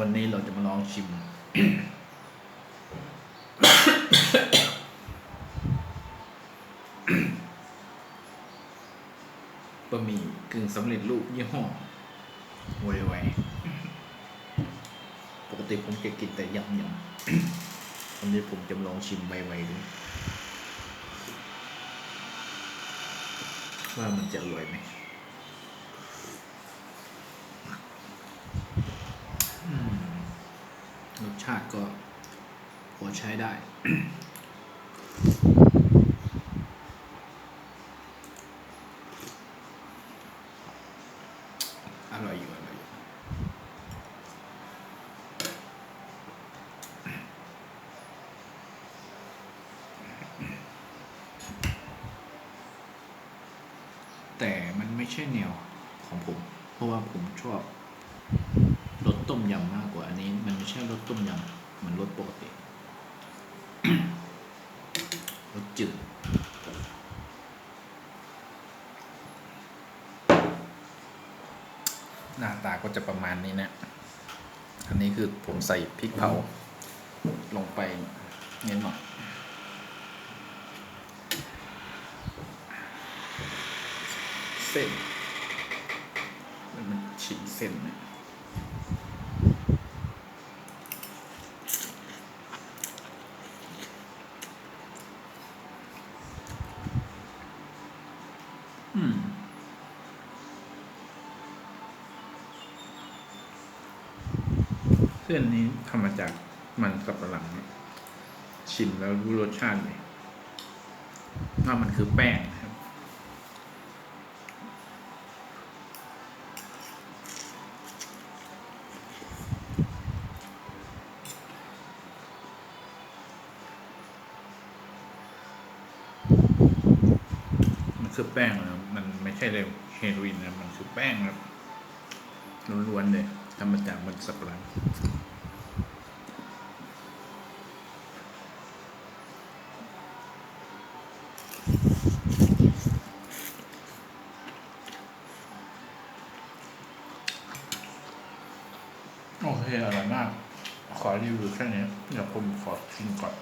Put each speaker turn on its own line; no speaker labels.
วันนี้เราจะมาลองชิม บะหมี่กึ่งสำเร็จรูปยี่ห้อไวไวปกติผมจะกินแต่ยำยำวันนี้ผมจะมาลองชิมไวไวดูว่ามันจะอร่อยไหมอืมรส ชาติก็พอใช้ได้ อร่อยอยู่อร่อยอยู่แต่มันไม่ใช่แนวของผม เพราะว่าผมชอบ ต้มยำมากกว่าอันนี้ มันไม่ใช่รสต้มยำมันรสปกติรสจืดหน้าตาก็จะประมาณนี้นะ อันนี้คือผมใส่พริกเผา ลงไปเน้นหน่อยเส้น มันฉีกเส้นเนี่ย เส้นนี้ทำมาจากมันสับปะหลังนะชิมแล้วรู้รสชาติเลยว่ามันคือแป้งนะครับ มันคือแป้งนะครับ มันไม่ใช่เลยเฮโรอีนนะมันคือแป้งครับล้วนๆเลยทำมาจากมันสับปะหลังโอเคอร่อยมาก ขอรีวิวแค่นี้เดี๋ยวผมขอชิมก่อน